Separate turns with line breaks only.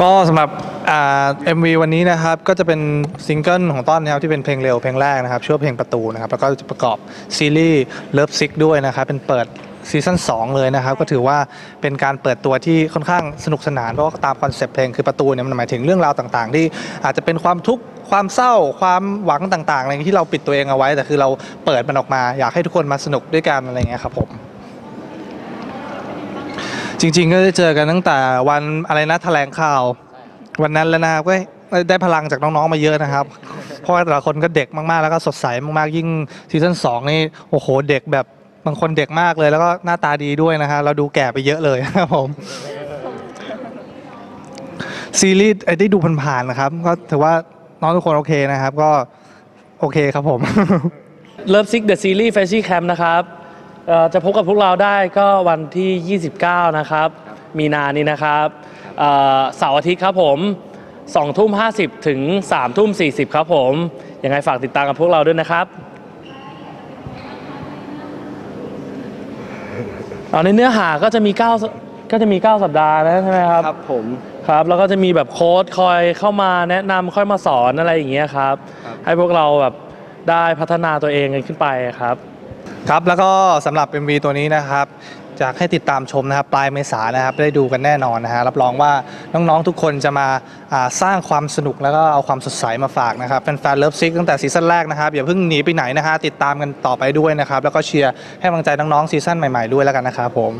ก็สำหรับอ่า MV วันนี้นะครับก็จะเป็นซิงเกิลของต้นนะครับที่เป็นเพลงเร็วเพลงแรกนะครับชื่อว่าเพลงประตูนะครับแล้วก็จะประกอบซีรีส์ Love Sick ด้วยนะครับเป็นเปิดซีซั่น2เลยนะครับก็ถือว่าเป็นการเปิดตัวที่ค่อนข้างสนุกสนานเพราะว่าตามคอนเซปต์เพลงคือประตูเนี่ยมันหมายถึงเรื่องราวต่างๆ ที่อาจจะเป็นความทุกข์ความเศร้าความหวังต่างๆอะไรที่เราปิดตัวเองเอาไว้ แต่คือเราเปิดมันออกมาอยากให้ทุกคนมาสนุกด้วยกันอะไรเงี้ยครับผม จริง ๆ ก็ได้เจอกันตั้งแต่วันอะไรนะแถลงข่าว วันนั้นแล้วนะครับก็ได้พลังจากน้องๆมาเยอะนะครับ เพราะว่าแต่ละคนก็เด็กมากๆ แล้วก็สดใสมากๆ ยิ่งซีซั่นสองนี่โอ้โหเด็กแบบบางคนเด็กมากเลย แล้วก็หน้าตาดีด้วยนะฮะเราดูแก่ไปเยอะเลยครับผมซีรีส์ไอ้ได้ดูผ่านๆนะครับ ก็ถือว่าน้องทุกคนโอเคนะครับ ก็โอเคครับผม
Love Sick The Series f a s h y Camp นะครับ เอ่อจะพบกับพวกเราได้ก็วันที่ 29 นะครับ มีนานี้นะครับเอ่อเสาร์อาทิตย์ครับผม2ทุ่ม50 ถึง3ทุ่ม40 ครับผม ยังไงฝากติดตามกับพวกเราด้วยนะครับ เอาในเนื้อหาก็จะมี 9 ก็จะมี 9 สัปดาห์นะใช่ไหมครับ
ครับผม
ครับแล้วก็จะมีแบบโค้ดคอยเข้ามาแนะนำค่อยมาสอนอะไรอย่างเงี้ยครับ ให้พวกเราแบบได้พัฒนาตัวเองกันขึ้นไปครับ
ครับแล้วก็สำหรับ MV ตัวนี้นะครับอยากให้ติดตามชมนะครับปลายเมษานนะครับได้ดูกันแน่นอนนะฮะรับรองว่าน้องๆทุกคนจะมาอ่าสร้างความสนุกแล้วก็เอาความสดใสมาฝากนะครับแฟนๆเลิฟซิกตั้งแต่ซีซั่นแรกนะครับอย่าเพิ่งหนีไปไหนนะฮะติดตามกันต่อไปด้วยนะครับแล้วก็เชียร์ให้กำลังใจน้องๆซีซั่นใหม่ๆด้วยแล้วกันนะครับผม